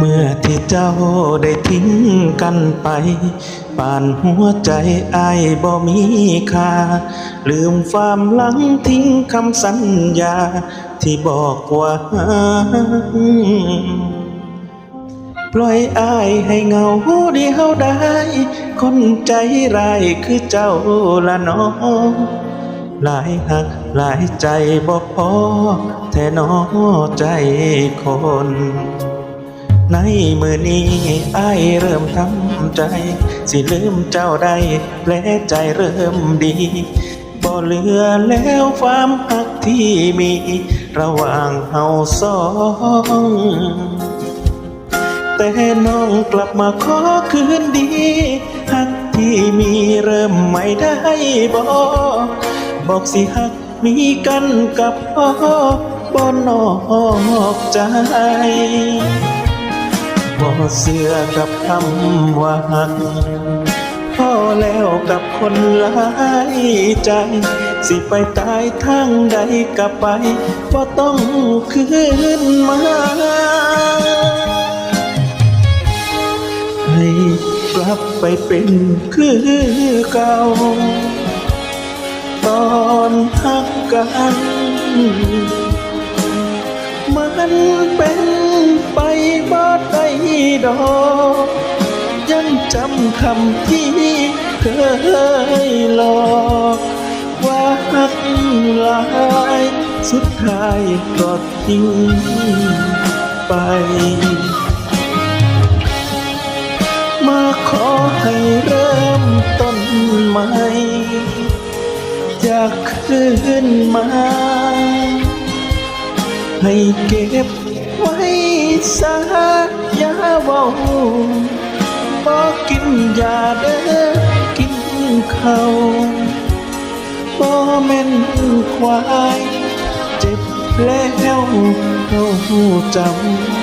เมื่อที่เจ้าได้ทิ้งกันไปป่านหัวใจอายบ่มีค่า ลืมความหลังทิ้งคำสัญญา ที่บอกว่าปล่อยอายให้เงาเดียวได้ คนใจร้ายคือเจ้าละน้องหลายหักหลายใจบ่พอแท่นอใจคน ในมือนี้ไอเริ่มทำใจ สิลืมเจ้าได้แผลใจเริ่มดี บ่เหลือแล้วความหักที่มี ระหว่างเฮาสองแต่น้องกลับมาขอคืนดีหักที่มีเริ่มไม่ได้บอกบอกสิหักมีกันกับพ่อบ่นอกใจ บ่เสื่อกับคำว่าหักพอแล้วกับคนหลายใจ สิไปตายทางใดกับไปบ่ต้องคืนมาให้กลับไปเป็นคือเก่า ตอนหักกันมันเป็นไป ดอกยังจำคำที่เคยหลอกว่าหักหลายสุดท้ายก็ทิ้งไป มาขอให้เริ่มต้นใหม่อยากคืนมา ให้เก็บไว้สายาเว้าบอกกินยาเด้อกินเขาวบ่แม่นควาย เจ็บแล้วเขาจำ